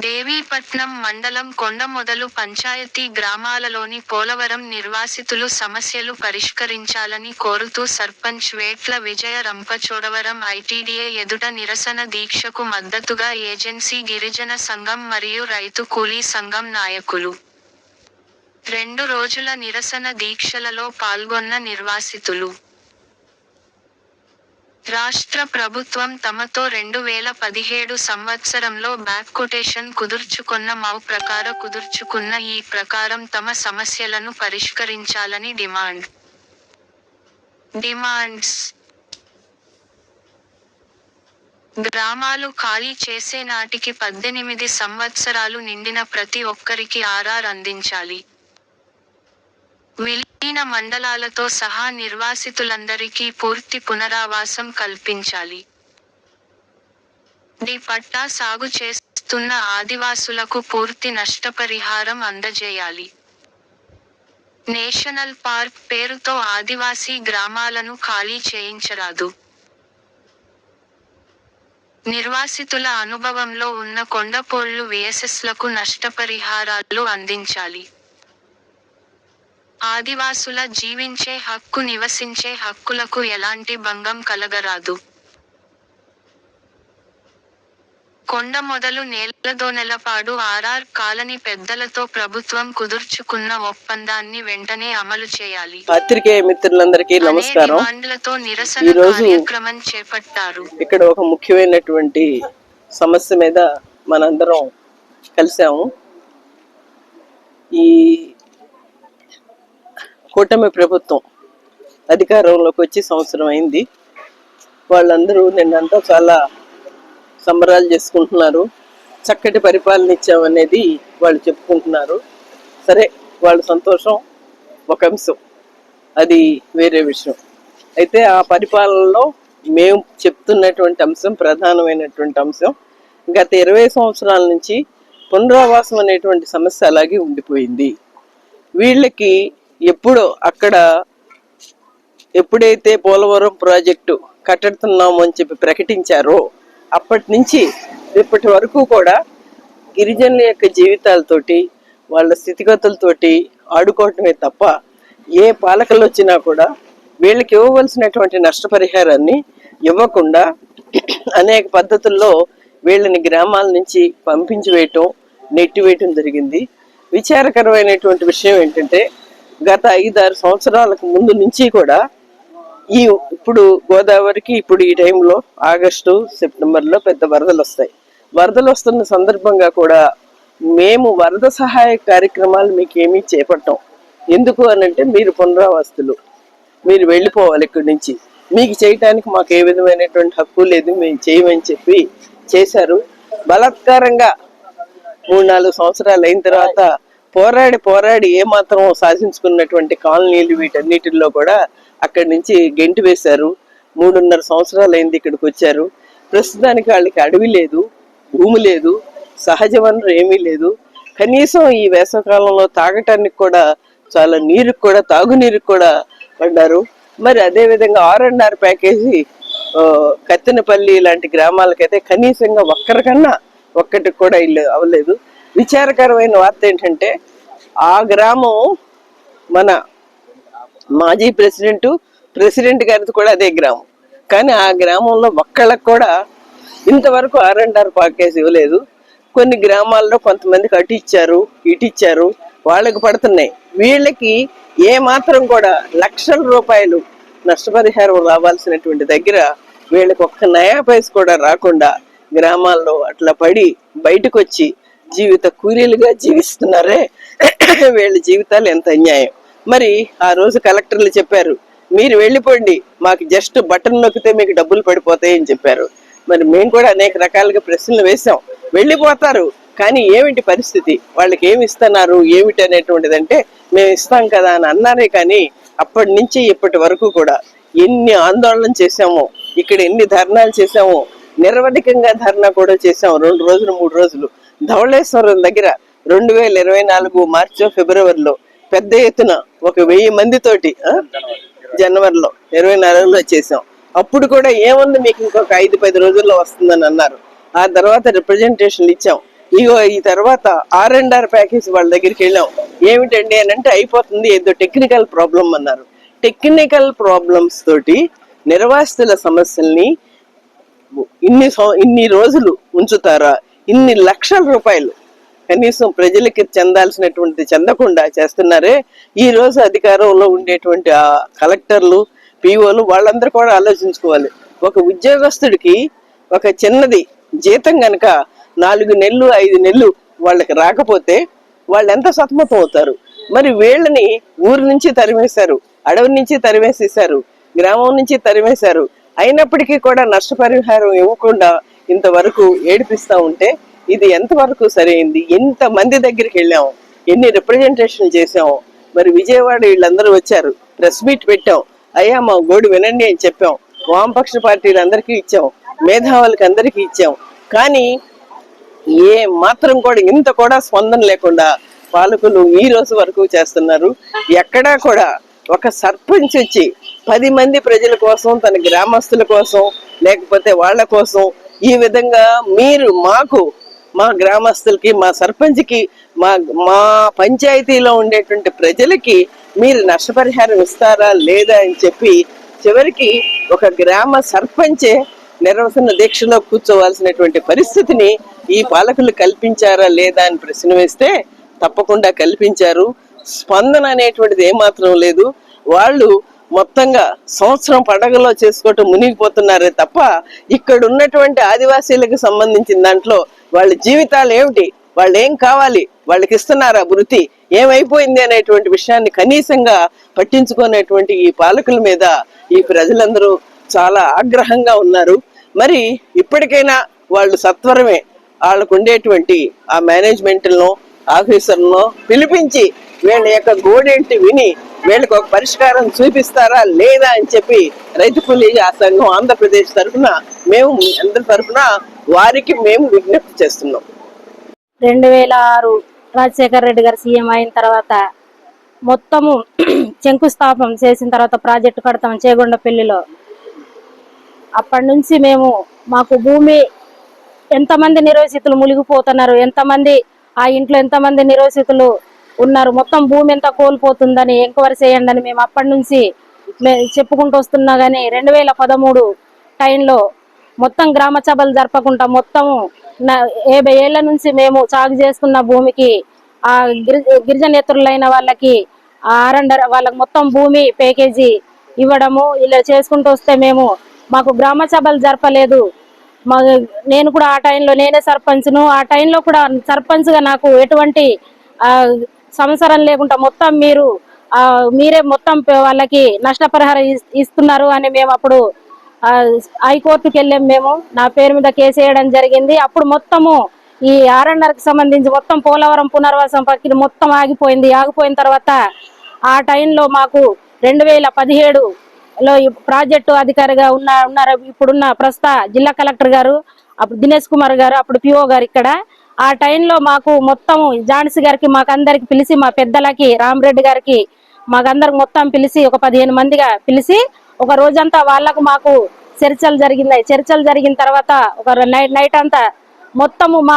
దేవీపట్నం మండలం కొండమొదలు పంచాయతీ గ్రామాలలోని పోలవరం నిర్వాసితులు సమస్యలు పరిష్కరించాలని కోరుతూ సర్పంచ్ వేట్ల విజయ రంపచోడవరం ఐటీడీఏ ఎదుట నిరసన దీక్షకు మద్దతుగా ఏజెన్సీ గిరిజన సంఘం మరియు రైతు కూలీ సంఘం నాయకులు. రెండు రోజుల నిరసన దీక్షలలో పాల్గొన్న నిర్వాసితులు. రాష్ట్ర ప్రభుత్వం తమతో రెండు వేల పదిహేడు సంవత్సరంలో బ్యాక్కొటేషన్ కుదుర్చుకున్న మౌ ప్రకార కుదుర్చుకున్న ఈ ప్రకారం తమ సమస్యలను పరిష్కరించాలని డిమాండ్. డిమాండ్స్ గ్రామాలు ఖాళీ చేసేనాటికి పద్దెనిమిది సంవత్సరాలు నిండిన ప్రతి ఒక్కరికి ఆర్ఆర్ అందించాలి. విలీన మండలాలతో సహా నిర్వాసితులందరికీ పూర్తి పునరావాసం కల్పించాలి. డి పట్టా సాగు చేస్తున్న ఆదివాసులకు పూర్తి నష్టపరిహారం అందజేయాలి. నేషనల్ పార్క్ పేరుతో ఆదివాసీ గ్రామాలను ఖాళీ చేయించరాదు. నిర్వాసితుల అనుభవంలో ఉన్న కొండపోళ్ళు విఎస్ఎస్లకు నష్టపరిహారాలు అందించాలి. ఆదివాసుల జీవించే హక్కు నివసించే హక్కులకు ఎలాంటి భంగం కలగరాదు. కొండమొదలు నేలదోనెలపాడు ఆర్ఆర్ కాలనీ పెద్దలతో ప్రభుత్వం కుదుర్చుకున్న ఒప్పందాన్ని వెంటనే అమలు చేయాలి. పాత్రికేయ మిత్రులందరికీ నమస్కారం నిరసన కార్యక్రమం చేపట్టారు. ఇక్కడ ఒక ముఖ్యమైనటువంటి సమస్య మీద మనందరం కలిసాము ఈ కూటమి ప్రభుత్వం అధికారంలోకి వచ్చి సంవత్సరం అయింది. వాళ్ళందరూ నిన్నంతా చాలా సంబరాలు చేసుకుంటున్నారు. చక్కటి పరిపాలన ఇచ్చామనేది వాళ్ళు చెప్పుకుంటున్నారు. సరే వాళ్ళ సంతోషం ఒక అంశం. అది వేరే విషయం. అయితే ఆ పరిపాలనలో మేము చెప్తున్నటువంటి అంశం ప్రధానమైనటువంటి అంశం గత ఇరవై సంవత్సరాల నుంచి పునరావాసం అనేటువంటి సమస్య అలాగే ఉండిపోయింది. వీళ్ళకి ఎప్పుడో అక్కడ ఎప్పుడైతే పోలవరం ప్రాజెక్టు కట్టడుతున్నాము అని చెప్పి ప్రకటించారో అప్పటి నుంచి ఇప్పటి వరకు కూడా గిరిజనుల యొక్క జీవితాలతోటి వాళ్ళ స్థితిగతులతోటి ఆడుకోవటమే తప్ప ఏ పాలకులు వచ్చినా కూడా వీళ్ళకి ఇవ్వవలసినటువంటి నష్టపరిహారాన్ని ఇవ్వకుండా అనేక పద్ధతుల్లో వీళ్ళని గ్రామాల నుంచి పంపించి వేయటం నెట్టివేయటం జరిగింది. విచారకరమైనటువంటి విషయం ఏంటంటే గత ఐదారు సంవత్సరాలకు ముందు నుంచి కూడా ఈ ఇప్పుడు గోదావరికి ఇప్పుడు ఈ టైంలో ఆగస్టు సెప్టెంబర్లో పెద్ద వరదలు వస్తాయి. వరదలు వస్తున్న సందర్భంగా కూడా మేము వరద సహాయ కార్యక్రమాలు మీకు ఏమీ చేపట్టాం. ఎందుకు అని అంటే మీరు పునరావాస్తులు. మీరు వెళ్ళిపోవాలి ఇక్కడి నుంచి. మీకు చేయటానికి మాకు ఏ విధమైనటువంటి హక్కు లేదు మేము చేయమని చెప్పి చేశారు. బలాత్కారంగా మూడు నాలుగు సంవత్సరాలు అయిన తర్వాత పోరాడి పోరాడి ఏ మాత్రం సాధించుకున్నటువంటి కాలనీలు వీటన్నిటిల్లో కూడా అక్కడి నుంచి గెంటి వేశారు. మూడున్నర సంవత్సరాలు అయింది ఇక్కడికి వచ్చారు. ప్రస్తుతానికి వాళ్ళకి అడవి లేదు భూమి లేదు సహజ వనరు ఏమీ లేదు. కనీసం ఈ వేసవకాలంలో తాగటానికి కూడా చాలా నీరుకు కూడా తాగునీరుకు కూడా పడ్డారు. మరి అదేవిధంగా R and R package Kathinapalli లాంటి గ్రామాలకైతే కనీసంగా ఒక్కరికన్నా ఒక్కటికి కూడా ఇల్లు అవ్వలేదు. విచారకరమైన వార్త ఏంటంటే ఆ గ్రామం మన మాజీ ప్రెసిడెంట్ ప్రెసిడెంట్ గారిది కూడా అదే గ్రామం. కానీ ఆ గ్రామంలో ఒక్కళ్ళకు కూడా ఇంతవరకు ఆర్ అండ్ ఆర్ ప్యాకేజ్ ఇవ్వలేదు. కొన్ని గ్రామాల్లో కొంతమందికి అటు ఇచ్చారు ఇటు ఇచ్చారు వాళ్ళకి పడుతున్నాయి. వీళ్ళకి ఏ మాత్రం కూడా లక్షల రూపాయలు నష్టపరిహారం రావాల్సినటువంటి దగ్గర వీళ్ళకి ఒక్క నయా పైస కూడా రాకుండా గ్రామాల్లో అట్లా పడి బయటకు వచ్చి జీవిత కూలీలుగా జీవిస్తున్నారే? వీళ్ళ జీవితాలు ఎంత అన్యాయం. మరి ఆ రోజు కలెక్టర్లు చెప్పారు మీరు వెళ్ళిపోండి మాకు జస్ట్ బటన్ నొక్కితే మీకు డబ్బులు పడిపోతాయని చెప్పారు. మరి మేము కూడా అనేక రకాలుగా ప్రశ్నలు వేశాం. వెళ్ళిపోతారు కానీ ఏమిటి పరిస్థితి? వాళ్ళకి ఏమి ఇస్తున్నారు? ఏమిటి అనేటువంటిది అంటే మేము ఇస్తాం కదా అని అన్నారే కానీ అప్పటి నుంచి ఇప్పటి వరకు కూడా ఎన్ని ఆందోళన చేశామో ఇక్కడ ఎన్ని ధర్నాలు చేశామో నిరవధికంగా ధర్నా కూడా చేశాం. రెండు రోజులు మూడు రోజులు. ధవళేశ్వరం దగ్గర రెండు వేల ఇరవై నాలుగు మార్చి ఫిబ్రవరిలో పెద్ద ఎత్తున ఒక వెయ్యి మందితోటి జనవరిలో ఇరవై నాలుగులో చేసాం అప్పుడు కూడా ఏముంది మీకు ఇంకొక ఐదు పది రోజుల్లో వస్తుందని అన్నారు. ఆ తర్వాత రిప్రజెంటేషన్లు ఇచ్చాం. ఇగో ఈ తర్వాత ఆర్ అండ్ ఆర్ ప్యాకేజ్ వాళ్ళ దగ్గరికి వెళ్ళాం. ఏమిటండి అని అంటే అయిపోతుంది ఏదో టెక్నికల్ ప్రాబ్లం అన్నారు. టెక్నికల్ ప్రాబ్లమ్స్ తోటి నిర్వాసితుల సమస్యల్ని ఇన్ని ఇన్ని రోజులు ఉంచుతారా? ఇన్ని లక్షల రూపాయలు కనీసం ప్రజలకి చెందాల్సినటువంటి చెందకుండా చేస్తున్నారే. ఈ రోజు అధికారంలో ఉండేటువంటి ఆ కలెక్టర్లు పిఓలు వాళ్ళందరూ కూడా ఆలోచించుకోవాలి. ఒక ఉద్యోగస్తుడికి ఒక చిన్నది జీతం గనక నాలుగు నెలలు ఐదు నెలలు వాళ్ళకి రాకపోతే వాళ్ళు ఎంత సతమతం అవుతారు? మరి వీళ్ళని ఊరు నుంచి తరిమేశారు అడవి నుంచి తరిమేసేశారు గ్రామం నుంచి తరిమేశారు. అయినప్పటికీ కూడా నష్టపరిహారం ఇవ్వకుండా ఇంతవరకు ఏడిపిస్తా ఉంటే ఇది ఎంతవరకు సరైంది? ఎంత మంది దగ్గరికి వెళ్ళాము ఎన్ని రిప్రజెంటేషన్లు చేసాము మరి విజయవాడ వీళ్ళందరూ వచ్చారు. ప్రెస్ మీట్ పెట్టాం. అయ్యా మా గోడు వినండి అని చెప్పాం. వామపక్ష పార్టీలు అందరికీ ఇచ్చాం. మేధావులకి అందరికీ ఇచ్చాం. కానీ ఏ మాత్రం కూడా ఇంత కూడా స్పందన లేకుండా పాలకులు ఈ రోజు వరకు చేస్తున్నారు. ఎక్కడా కూడా ఒక సర్పంచ్ వచ్చి పది మంది ప్రజల కోసం తన గ్రామస్తుల కోసం లేకపోతే వాళ్ళ కోసం ఈ విధంగా మీరు మాకు మా గ్రామస్తులకి మా సర్పంచ్కి మా మా పంచాయతీలో ఉండేటువంటి ప్రజలకి మీరు నష్టపరిహారం ఇస్తారా లేదా అని చెప్పి చివరికి ఒక గ్రామ సర్పంచే నిర్వసన దీక్షలో కూర్చోవలసినటువంటి పరిస్థితిని ఈ పాలకులు కల్పించారా లేదా అని ప్రశ్న వేస్తే తప్పకుండా కల్పించారు. స్పందన అనేటువంటిది ఏమాత్రం లేదు. వాళ్ళు మొత్తంగా సంవత్సరం పండగలో చేసుకోవటం మునిగిపోతున్నారే తప్ప ఇక్కడ ఉన్నటువంటి ఆదివాసీలకు సంబంధించిన దాంట్లో వాళ్ళ జీవితాలు ఏమిటి? వాళ్ళు ఏం కావాలి? వాళ్ళకి ఇస్తున్నారా వృత్తి? ఏమైపోయింది అనేటువంటి విషయాన్ని కనీసంగా పట్టించుకునేటువంటి ఈ పాలకుల మీద ఈ ప్రజలందరూ చాలా ఆగ్రహంగా ఉన్నారు. మరి ఇప్పటికైనా వాళ్ళు సత్వరమే వాళ్ళకు ఉండేటువంటి ఆ మేనేజ్మెంట్లను ఆఫీసర్ను పిలిపించి వీళ్ళ యొక్క గోడేంటి విని వీళ్ళకి ఒక పరిష్కారం చూపిస్తారా లేదా అని చెప్పి రైతు కూలీ సంఘం ఆంధ్రప్రదేశ్ తరఫున మేము అందరి తరఫున వారికి మేము విజ్ఞప్తి చేస్తున్నాం. రెండు వేల ఆరు రాజశేఖర రెడ్డి గారు సీఎం అయిన తర్వాత మొత్తము శంకుస్థాపన చేసిన తర్వాత ప్రాజెక్టు కడతాం చేగొండపల్లిలో. అప్పటి నుంచి మేము మాకు భూమి ఎంతమంది నిరోసితులు మునిగిపోతున్నారు ఎంతమంది ఆ ఇంట్లో ఎంతమంది నిరోసితులు ఉన్నారు? మొత్తం భూమి ఎంత కోల్పోతుందని ఎంక్వైరీ చేయండి అని మేము అప్పటి నుంచి చెప్పుకుంటూ వస్తున్నా కానీ రెండు వేల పదమూడు టైంలో మొత్తం గ్రామ సభలు జరపకుండా మొత్తము నా- యాభై ఏళ్ళ నుంచి మేము సాగు చేస్తున్న భూమికి ఆ గిరి గిరిజనేతరులైన వాళ్ళకి ఆ ఆరండర్ వాళ్ళకి మొత్తం భూమి ప్యాకేజీ ఇవ్వడము ఇలా చేసుకుంటూ వస్తే మేము మాకు గ్రామ సభలు జరపలేదు. మా నేను కూడా ఆ టైంలో నేనే సర్పంచ్ను. ఆ టైంలో కూడా సర్పంచ్గా నాకు ఎటువంటి ఆ, సంవత్సరం లేకుండా మొత్తం మీరు మీరే మొత్తం వాళ్ళకి నష్టపరిహారం ఇస్తున్నారు అని మేము అప్పుడు ఆ, హైకోర్టుకి వెళ్ళాం మేము. నా పేరు మీద కేసు వేయడం జరిగింది. అప్పుడు మొత్తము ఈ ఆర్ఎన్ఆర్కి సంబంధించి మొత్తం పోలవరం పునర్వాసం ప్రక్రియ మొత్తం ఆగిపోయింది. ఆగిపోయిన తర్వాత ఆ టైంలో మాకు రెండు వేల పదిహేడు లో ప్రాజెక్టు అధికారిగా ఉన్న ఉన్నారు. ఇప్పుడున్న ప్రస్తుత జిల్లా కలెక్టర్ గారు అప్పుడు దినేష్ కుమార్ గారు అప్పుడు పిఓ గారు ఇక్కడ. ఆ టైంలో మాకు మొత్తం జాన్సీ గారికి మాకు అందరికి పిలిచి మా పెద్దలకి రామరెడ్డి గారికి మాకందరికి మొత్తం పిలిచి ఒక పదిహేను మందిగా పిలిచి ఒక రోజంతా వాళ్ళకు మాకు చర్చలు జరిగినాయి చర్చలు జరిగిన తర్వాత ఒక నైట్ నైట్ అంతా మొత్తము మా